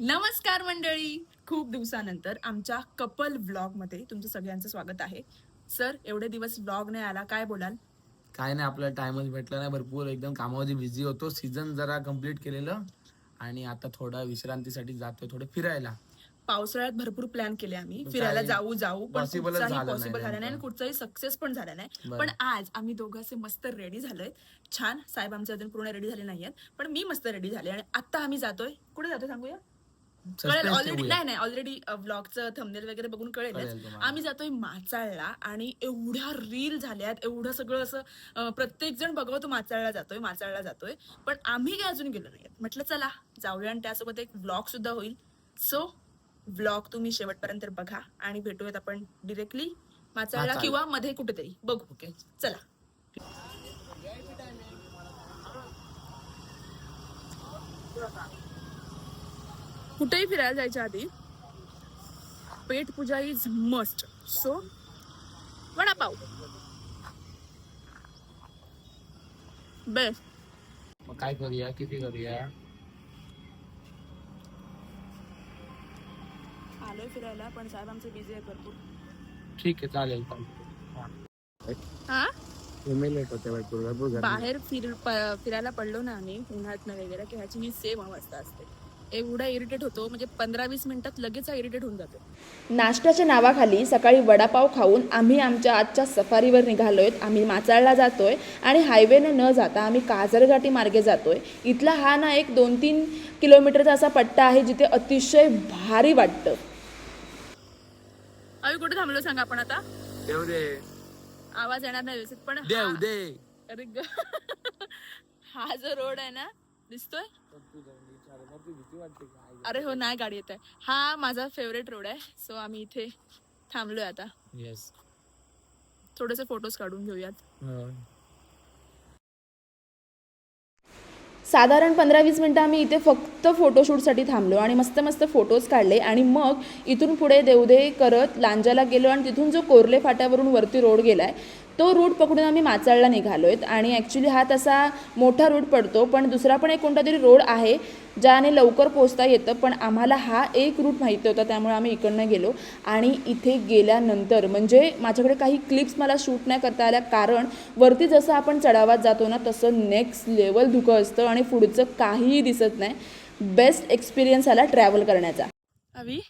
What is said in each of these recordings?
नमस्कार मंडळी. खूप दिवसानंतर आमच्या कपल व्लॉगमध्ये तुमचं सगळ्यांचं स्वागत आहे. सर एवढे दिवस व्लॉग नाही आला काय बोलाल? काय नाही आपल्याला टाइमच भेटला नाही. भरपूर एकदम कामामध्ये बिझी होतो. सीझन जरा कंप्लीट केलेलं आणि आता थोडा विश्रांतीसाठी जातोय थोडं फिरायला. पावसाळ्यात भरपूर प्लॅन केले आम्ही. फिरायला जाऊ जाऊ पण possible च कुठचाही झालं नाही पॉसिबल झाला नाही आणि. कुठचाही सक्सेस पण झाला नाही. बरं. पण आज आम्ही दोघं असे मस्त रेडी झालोय. छान. साहेब आमचे अजून पूर्ण रेडी झाले नाहीयेत. पण मी मस्त रेडी झाले आणि आता आम्ही जातोय. कुठे जातोय सांगूया? कळेल. ऑलरेडी. नाही नाही ऑलरेडी ब्लॉगचं थंबनेल वगैरे बघून कळेल कळेल तुम्हाला. आम्ही जातोय माचाळला आणि एवढ्या रील झाल्यात एवढं सगळं असं प्रत्येक जण बघवतो माचाळला जातोय माचाळला जातोय. पण आम्ही काय अजून गेलो नाही म्हटलं चला जाऊया आणि त्यासोबत एक व्लॉग सुद्धा होईल. सो व्लॉग तुम्ही शेवटपर्यंत बघा आणि भेटूयात आपण डिरेक्टली माचाळला माचाळ. किंवा मध्ये कुठेतरी. बघू. ओके. चला. कुठेही फिरायला जायच्या आधी पेट पूजा is must so vada pav best मग काय करूया? किती करूया? आलोय फिरायला पण साहेब आमचे बिझी आहे भरपूर. ठीक आहे चालेल हा. लेट होते भरपूर भरपूर गर्दी. बाहेर फिर प- फिरायला पडलो ना आम्ही उन्हाळ्यात वगैरे की ह्याची ही सेम अवस्था असते. एवढा इरिटेट होतो म्हणजे पंधरा वीस मिनिटात लगेच इरिटेट होऊन जातो. नाश्त्याच्या नावाखाली सकाळी वडापाव खाऊन आम्ही आमच्या आजच्या सफारीवर निघालोयत. आम्ही माचाळला जातोय आणि हायवेने न जाता आम्ही काजरघाटी मार्गे जातोय. इथला हा ना एक दोन तीन किलोमीटरचा असा पट्टा आहे जिथे अतिशय भारी वाटतं. आम्ही कुठे थांबलो सांगा आपण आता? देव दे. आवाज येणार नाही व्यवस्थित पण देव हा- दे. अरे ग. हा जो रोड आहे ना दिसतोय? अरे हो नाही गाडी येत आहे. हा माझा फेवरेट रोड आहे. सो आम्ही इथे थांबलोय आता. येस थोडेसे फोटोज काढून घेऊयात. साधारण पंधरा वीस मिनटं आम्ही इथे फक्त फोटोशूटसाठी थांबलो आणि मस्त मस्त फोटोज काढले. आणि मग इथून पुढे देवदे करत लांजाला गेलो आणि तिथून जो कोरले फाट्यावरून वरती रोड गेला आहे तो रूट पकडून आम्ही माचाळला आहेत आणि ॲक्च्युली हा तसा मोठा रूट पडतो पण दुसरा पण एक कोणता तरी रोड आहे ज्याने लवकर पोचता येतं पण आम्हाला हा एक रूट माहिती होता त्यामुळे आम्ही इकडनं गेलो. आणि इथे गेल्यानंतर म्हणजे माझ्याकडे काही क्लिप्स मला शूट नाही करता आल्या कारण वरती जसं आपण चढावात जातो ना तसं नेक्स्ट लेवल धुकं असतं आणि पुढचं काहीही दिसत नाही. बेस्ट एक्सपिरियन्स आला ट्रॅव्हल करण्याचा. अवी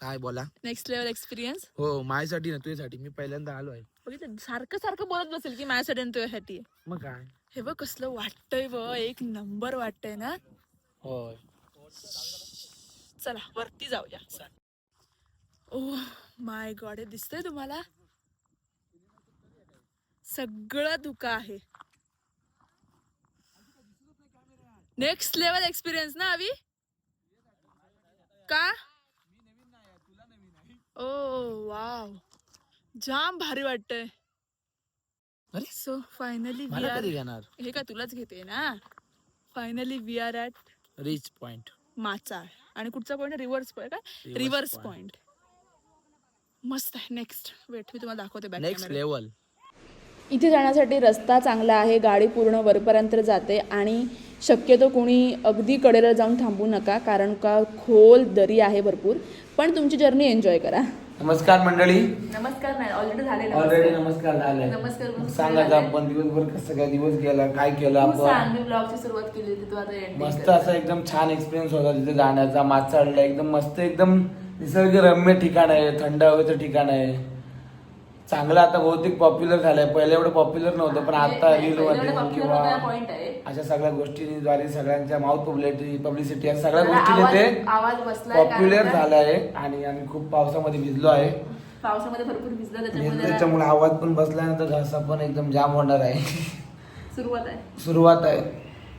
काय बोला. नेक्स्ट लेवल एक्सपिरियन्स हो माझ्यासाठी ना तुझ्यासाठी. मी पहिल्यांदा आलोय बघितलं सारखं सारखं बोलत बसेल की माझ्यासाठी आणि तुझ्यासाठी. आहे. मग काय? हे बघ कसलं वाटतंय व एक नंबर वाटतंय ना? होय. चला वरती जाऊया. ओ माय गॉड हे दिसतंय तुम्हाला? सगळं धुका आहे. नेक्स्ट लेवल एक्सपिरियन्स ना अवी का? वाव. जाम भारी वाटतंय. अरे? सो फायनली वी मला आर कधी घेणार? हे काय तुलाच घेते ना? Finally we are at reach point Machal. आणि कुठचा पॉइंट रिव्हर्स पॉइंट काय Reverse रिव्हर्स point. पॉइंट मस्त आहे. नेक्स्ट वेट मी तुम्हाला दाखवते बॅक नेक्स्ट लेवल इथे जाण्यासाठी रस्ता चांगला आहे. गाडी पूर्ण वरपर्यंत जाते आणि शक्यतो कोणी अगदी कडेला जाऊन थांबू नका कारण का खोल दरी आहे भरपूर. पण तुमची जर्नी एन्जॉय करा. नमस्कार मंडळी. नमस्कार नाही ऑलरेडी झाले ऑलरेडी नमस्कार. झालाय. नमस्कार, मग सांगा आपण दिवसभर कसं काय दिवस गेला काय केलं आपण? मी ब्लॉगची सुरुवात केली होती तू आता ending मस्त कर. असा एकदम छान एक्सपिरियन्स होता तिथे जाण्याचा माचाडला एकदम मस्त एकदम निसर्गरम्य ठिकाण आहे थंड हवेचं ठिकाण आहे. चांगलं आता बहुतेक पॉप्युलर झालंय. पहिले एवढं पॉप्युलर नव्हतं पण आता रील मध्ये किंवा आहे. अशा सगळ्या गोष्टींद्वारे सगळ्यांच्या माउथ पब्लिसिटी पब्लिसिटी या सगळ्या गोष्टी आवाज- ते आवाज बसलाय पॉप्युलर झालं आहे आणि आम्ही खूप पावसामध्ये भिजलो आहे. पावसामध्ये भरपूर भिजलं त्याच्यामुळे जरा त्याच्यामुळे आवाज पण बसल्यानंतर घसा पण एकदम जाम होणार आहे. सुरुवात आहे. सुरुवात आहे.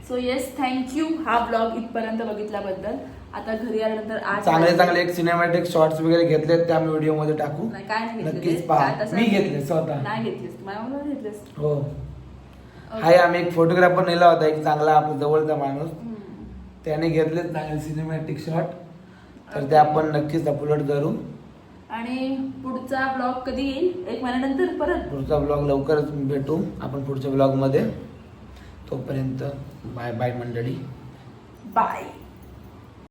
सो येस थँक्यू हा ब्लॉग इथपर्यंत बघितल्याबद्दल. आता घरी आल्यानंतर आज चांगले चांगले एक सिनेमॅटिक शॉर्ट्स वगैरे घेतलेत ते आम्ही व्हिडिओमध्ये टाकू. नाही काय नाही घेतलेले. नक्कीच पहा. मी घेतले स्वतः. नाही घेतलीस. माझ्या घेतलीस? हो. हाय आम्ही एक फोटोग्राफर नेला होता एक चांगला आपला जवळचा माणूस. त्याने घेतले चांगले सिनेमॅटिक शॉट तर ते आपण नक्कीच अपलोड करू. आणि पुढचा ब्लॉग कधी येईल? एक महिन्यानंतर परत? पुढचा ब्लॉग लवकरच भेटू. आपण पुढच्या ब्लॉगमध्ये. तोपर्यंत बाय बाय मंडळी. बाय